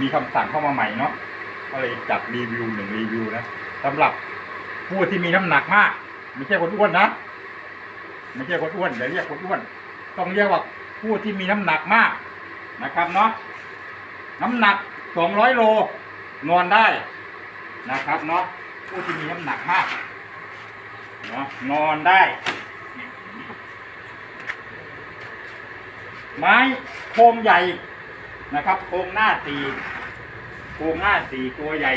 มีคำสั่งเข้ามาใหม่เนาะก็เลยจัดรีวิวหนึ่งรีวิวนะสำหรับผู้ที่มีน้ำหนักมาก ไม่ใช่คนอ้วนนะไม่ใช่คนอ้วนอย่าเรียกคนอ้วน ต้องเรียกว่าผู้ที่มีน้ำหนักมากนะครับเนาะน้ำหนักสองร้อยโลนอนได้นะครับเนาะผู้ที่มีน้ำหนักมากเนาะนอนได้ ไม้โครงใหญ่ นะครับโครงหน้าตีโครงหน้าตีตัวใหญ่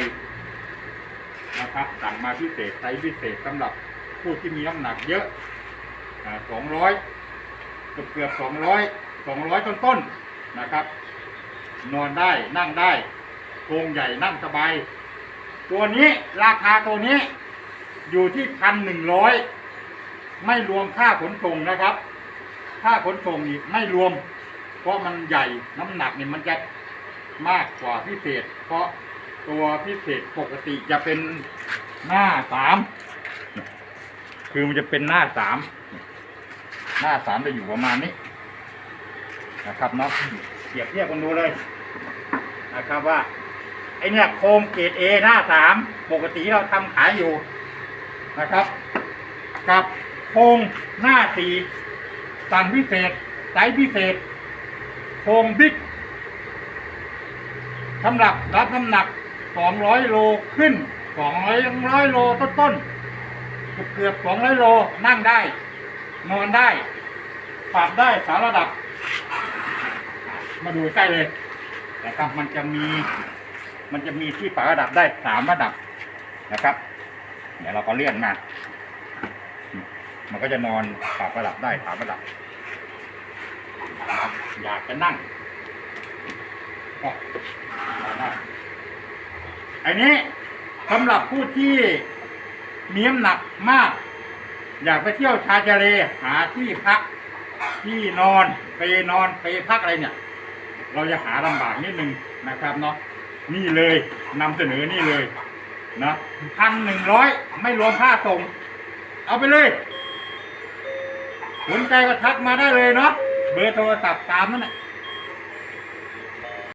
นะครับ สั่งมาพิเศษไซส์พิเศษสำหรับผู้ที่มีน้ำหนักเยอะสองร้อยเกือบเกือบสองร้อยสองร้อยต้นต้นนะครับ นอนได้นั่งได้โครงใหญ่นั่งสบาย ตัวนี้ราคาตัวนี้อยู่ที่พันหนึ่งร้อยไม่รวมค่าขนส่งนะครับ ค่าขนส่งนี่ไม่รวม เพราะมันใหญ่น้ำหนักเนี่ยมันจะมากกว่าพิเศษ เพราะตัวพิเศษปกติจะเป็นหน้าสามคือมันจะเป็นหน้าสามหน้าสามจะอยู่ประมาณนี้นะครับเนาะเปรียบเทียบกันดูเลยนะครับว่าไอเนี่ยโครงเกรดเอหน้าสามปกติเราทำขายอยู่นะครับ กับโครงหน้าสี่สั่งพิเศษไซส์พิเศษ โครงบิ๊กสำหรับรับน้ำหนัก 200 โลขึ้น200 100 โลต้นๆเกือบ 200 โลนั่งได้ นอนได้ปรับได้สารระดับ มาดูใกล้เลยนะครับ มันจะมี มันจะมีที่ปรับระดับได้สามระดับนะครับ เดี๋ยวเราก็เลื่อนมา มันก็จะนอนปรับระดับได้สามระดับ อยากจะนั่งอันนี้สำหรับผู้ที่มีน้ำหนักมาก อยากไปเที่ยวชายทะเลหาที่พักที่นอนไปนอนไปพักอะไรเนี่ย เราจะหาลำบากนิดนึงนะครับเนาะนี่เลยนำเสนอนี่เลยนะพันหนึ่งร้อยไม่รวมค่าส่ง เอาไปเลยสนใจก็ทักมาได้เลยเนาะ เบอร์โทรศัพท์ตามนั่นแหละ